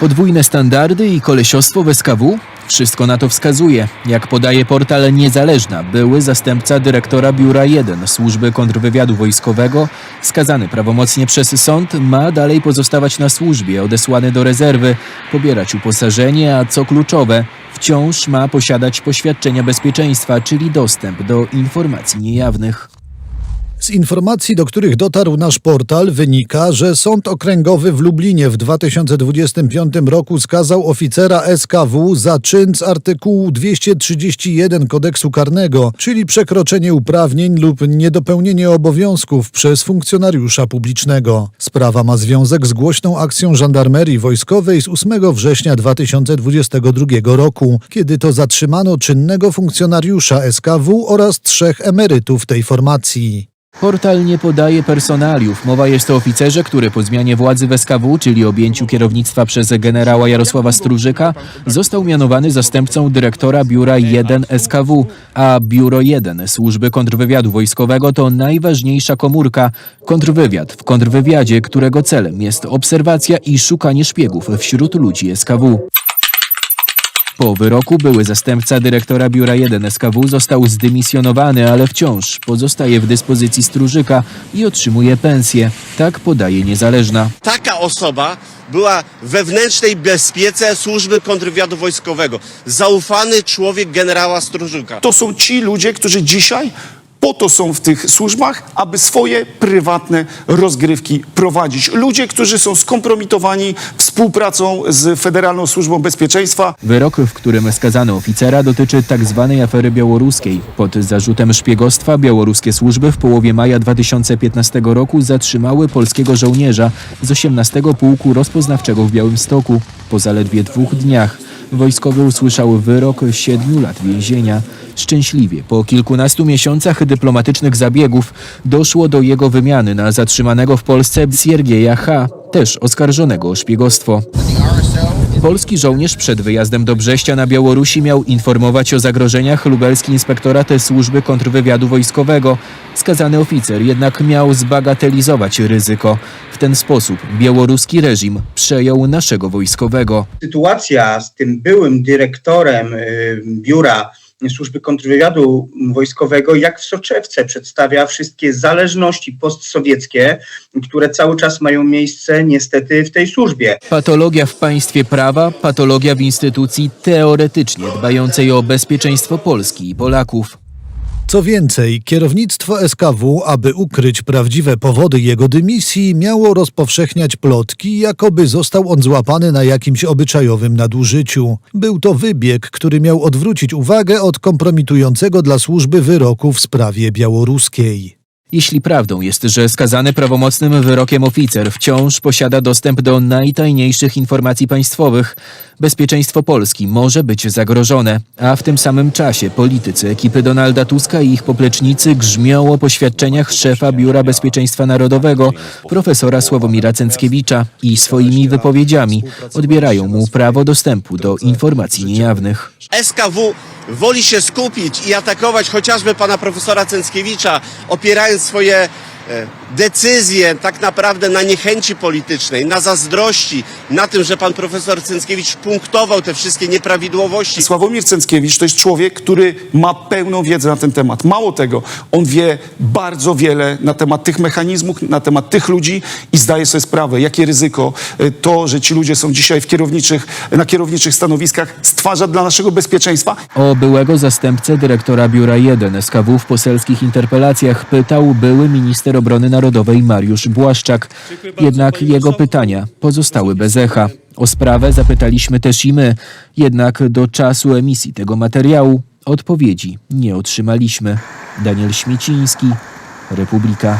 Podwójne standardy i kolesiostwo w SKW? Wszystko na to wskazuje. Jak podaje portal Niezależna, były zastępca dyrektora Biura 1 Służby Kontrwywiadu Wojskowego, skazany prawomocnie przez sąd, ma dalej pozostawać na służbie, odesłany do rezerwy, pobierać uposażenie, a co kluczowe, wciąż ma posiadać poświadczenia bezpieczeństwa, czyli dostęp do informacji niejawnych. Z informacji, do których dotarł nasz portal, wynika, że Sąd Okręgowy w Lublinie w 2025 roku skazał oficera SKW za czyn z artykułu 231 kodeksu karnego, czyli przekroczenie uprawnień lub niedopełnienie obowiązków przez funkcjonariusza publicznego. Sprawa ma związek z głośną akcją żandarmerii wojskowej z 8 września 2022 roku, kiedy to zatrzymano czynnego funkcjonariusza SKW oraz trzech emerytów tej formacji. Portal nie podaje personaliów. Mowa jest o oficerze, który po zmianie władzy w SKW, czyli objęciu kierownictwa przez generała Jarosława Strużyka, został mianowany zastępcą dyrektora Biura 1 SKW, a Biuro 1 Służby Kontrwywiadu Wojskowego to najważniejsza komórka, kontrwywiad w kontrwywiadzie, którego celem jest obserwacja i szukanie szpiegów wśród ludzi SKW. Po wyroku były zastępca dyrektora Biura 1 SKW został zdymisjonowany, ale wciąż pozostaje w dyspozycji stróżyka i otrzymuje pensję. Tak podaje niezależna. Taka osoba była wewnętrznej bezpiece służby kontrwywiadu wojskowego. Zaufany człowiek generała Stróżyka. To są ci ludzie, którzy dzisiaj po to są w tych służbach, aby swoje prywatne rozgrywki prowadzić. Ludzie, którzy są skompromitowani współpracą z Federalną Służbą Bezpieczeństwa. Wyrok, w którym skazano oficera, dotyczy tzw. afery białoruskiej. Pod zarzutem szpiegostwa białoruskie służby w połowie maja 2015 roku zatrzymały polskiego żołnierza z 18 Pułku Rozpoznawczego w Białymstoku. Po zaledwie dwóch dniach wojskowy usłyszał wyrok 7 lat więzienia. Szczęśliwie, po kilkunastu miesiącach dyplomatycznych zabiegów doszło do jego wymiany na zatrzymanego w Polsce Siergieja H., też oskarżonego o szpiegostwo. Polski żołnierz przed wyjazdem do Brześcia na Białorusi miał informować o zagrożeniach lubelski inspektorat służby kontrwywiadu wojskowego. Skazany oficer jednak miał zbagatelizować ryzyko. W ten sposób białoruski reżim przejął naszego wojskowego. sytuacja z tym byłym dyrektorem y, biura Służby Kontrwywiadu Wojskowego jak w soczewce przedstawia wszystkie zależności postsowieckie, które cały czas mają miejsce niestety w tej służbie. Patologia w państwie prawa, patologia w instytucji teoretycznie dbającej o bezpieczeństwo Polski i Polaków. Co więcej, kierownictwo SKW, aby ukryć prawdziwe powody jego dymisji, miało rozpowszechniać plotki, jakoby został on złapany na jakimś obyczajowym nadużyciu. Był to wybieg, który miał odwrócić uwagę od kompromitującego dla służby wyroku w sprawie białoruskiej. Jeśli prawdą jest, że skazany prawomocnym wyrokiem oficer wciąż posiada dostęp do najtajniejszych informacji państwowych, bezpieczeństwo Polski może być zagrożone, a w tym samym czasie politycy ekipy Donalda Tuska i ich poplecznicy grzmią o poświadczeniach szefa Biura Bezpieczeństwa Narodowego, profesora Sławomira Cęckiewicza i swoimi wypowiedziami odbierają mu prawo dostępu do informacji niejawnych. SKW woli się skupić i atakować chociażby pana profesora Cęckiewicza, opierając swoje e, decyzje tak naprawdę na niechęci politycznej, na zazdrości, na tym, że pan profesor Cęckiewicz punktował te wszystkie nieprawidłowości. Sławomir Cęckiewicz to jest człowiek, który ma pełną wiedzę na ten temat. Mało tego, on wie bardzo wiele na temat tych mechanizmów, na temat tych ludzi i zdaje sobie sprawę, jakie ryzyko y, to, że ci ludzie są dzisiaj w kierowniczych, na kierowniczych stanowiskach, stwarza dla naszego bezpieczeństwa. O byłego zastępcę dyrektora Biura 1 SKW w poselskich interpelacjach pytał były minister obrony narodowej Mariusz Błaszczak. Jednak jego pytania pozostały bez echa. O sprawę zapytaliśmy też i my, jednak do czasu emisji tego materiału odpowiedzi nie otrzymaliśmy. Daniel Śmieciński, Republika.